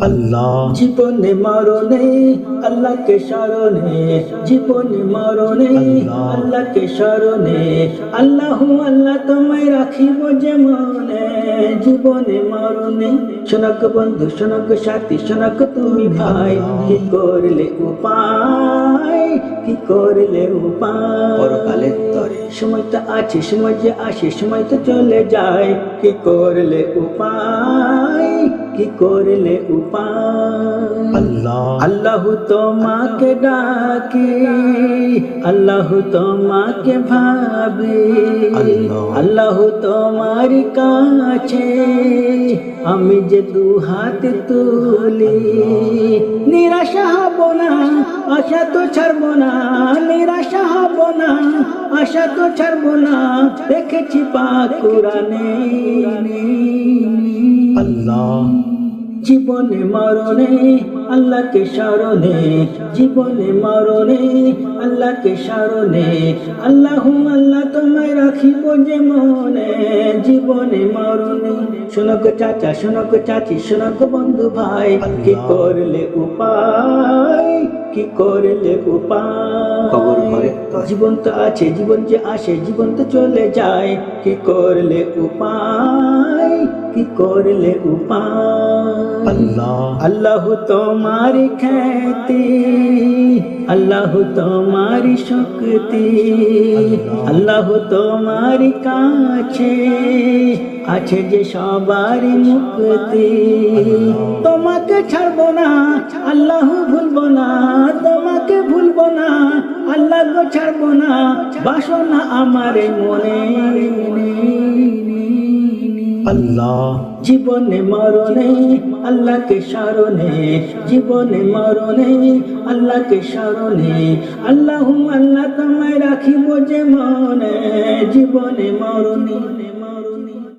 আল্লাহ। জীবনে মরণে আল্লাহকে স্মরণে জীবনে মরণে আল্লাহকে স্মরণে আল্লাহ আল্লাহ তোমায় রাখিব যে মনে জীবনে মরণে শোনক বন্ধু শোনক সাথী শোনক তুমি ভাই কি করলে উপায় কি করলে উপায়? পরকালের তরে। সময় তো আছে সময় যে আসে সময় তো চলে যায়। কি করলে উপায় কি করলে উপায়? আল্লাহ। আল্লাহ তোমাকে ডাকে আল্লাহ তোমাকে ভাবে আল্লাহ। তোমার কাছে আমি যে দু হাত তুলি। নিরাশা হব না আশা তো ছাড়ব না নিরাশা হব না আশা তো ছাড়ব না দেখেছি পা কোরআনে আল্লাহ। জীবনে মরণে আল্লাহকে স্মরণে জীবনে মরণে আল্লাহকে স্মরণে আল্লাহ আল্লাহ তোমায় রাখিব যে মনে জীবনে মরণে। শোনক চাচা শোনক চাচি শোনক বন্ধু ভাই কি করলে উপায় কি করলে উপায়। জীবন তো আছে জীবন যে আসে জীবন তো চলে যায় কি করলে উপায়? কি করলে উপায়? আল্লাহ। আল্লাহ তোমার খ্যাতি আল্লাহ তোমার শক্তি আল্লাহ। তোমার কাছে আছে যে সবার মুক্তি। তোমাকে ছাড়বো না আল্লাহ ভুলবো না তোমাকে ভুলবো না আল্লাহ ছাড়বো না বাসনা আমার মনে। আল্লাহ। জীবনে মরণে আল্লাহকে স্মরণে, জীবনে মরণে আল্লাহকে স্মরণে আল্লাহ আল্লাহ তোমায় রাখিব যে মনে, জীবনে মরণে